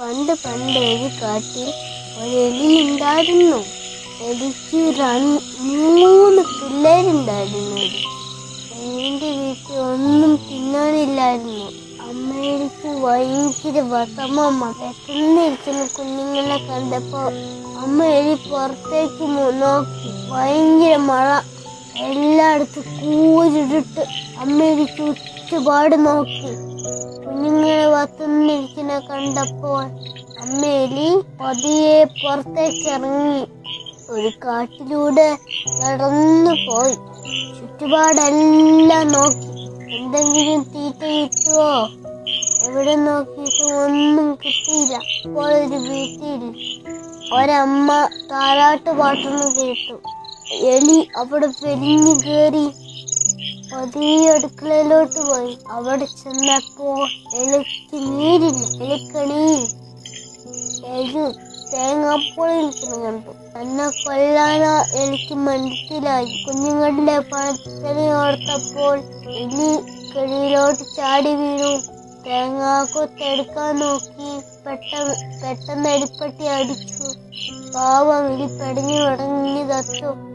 പണ്ട് പണ്ട് ഒരു കാട്ടിൽ ഒരെലി ഉണ്ടായിരുന്നു. എലിക്ക് മൂന്ന് പിള്ളേരുണ്ടായിരുന്നു. എലിന്റെ വീട്ടിൽ ഒന്നും തിന്നാനില്ലായിരുന്നു. അമ്മയ്ക്ക് ഭയങ്കര വിഷമമ്മ വിശന്നിരിക്കുന്ന കുഞ്ഞുങ്ങളെ കണ്ടപ്പോ അമ്മ എലി പുറത്തേക്ക് നോക്കി. ഭയങ്കര മഴ. എല്ലായിടത്തും കൂരിട്ട് അമ്മ എലിക്ക് ചുറ്റുപാട് നോക്കി. കുഞ്ഞുങ്ങളെ വത്തുന്നിരിക്കുന്ന കണ്ടപ്പോൾ അമ്മേലി പതിയെ പുറത്തേക്കിറങ്ങി. ഒരു കാട്ടിലൂടെ നടന്നു പോയി. ചുറ്റുപാടെല്ലാം നോക്കി. എന്തെങ്കിലും തീറ്റ കിട്ടുമോ എവിടെ നോക്കിയിട്ടും ഒന്നും കിട്ടിയില്ല. അപ്പോൾ ഒരു വീട്ടിൽ ഒരമ്മ താരാട്ട് പാട്ടൊന്നും കേട്ടു. എലി അവിടെ പെരിഞ്ഞു കയറി അടുക്കളയിലോട്ട് പോയി. അവിടെ ചെന്നപ്പോ എനിക്ക് നീരില്ല. എലിക്കണിയിൽ എലി തേങ്ങാപ്പോൾ കണ്ടു. എന്നെ കൊല്ലാനാ എനിക്ക് മനസ്സിലായി. കുഞ്ഞുങ്ങളുടെ പണത്തിന് ഓർത്തപ്പോൾ എലി കെണിയിലോട്ട് ചാടി വീണു. തേങ്ങാക്കൊത്തെടുക്കാൻ നോക്കി. പെട്ടെന്ന് പെട്ടെന്ന് അടിപ്പട്ടി അടിച്ചു. പാവം എലി പെടഞ്ഞു തുടങ്ങി തത്തു.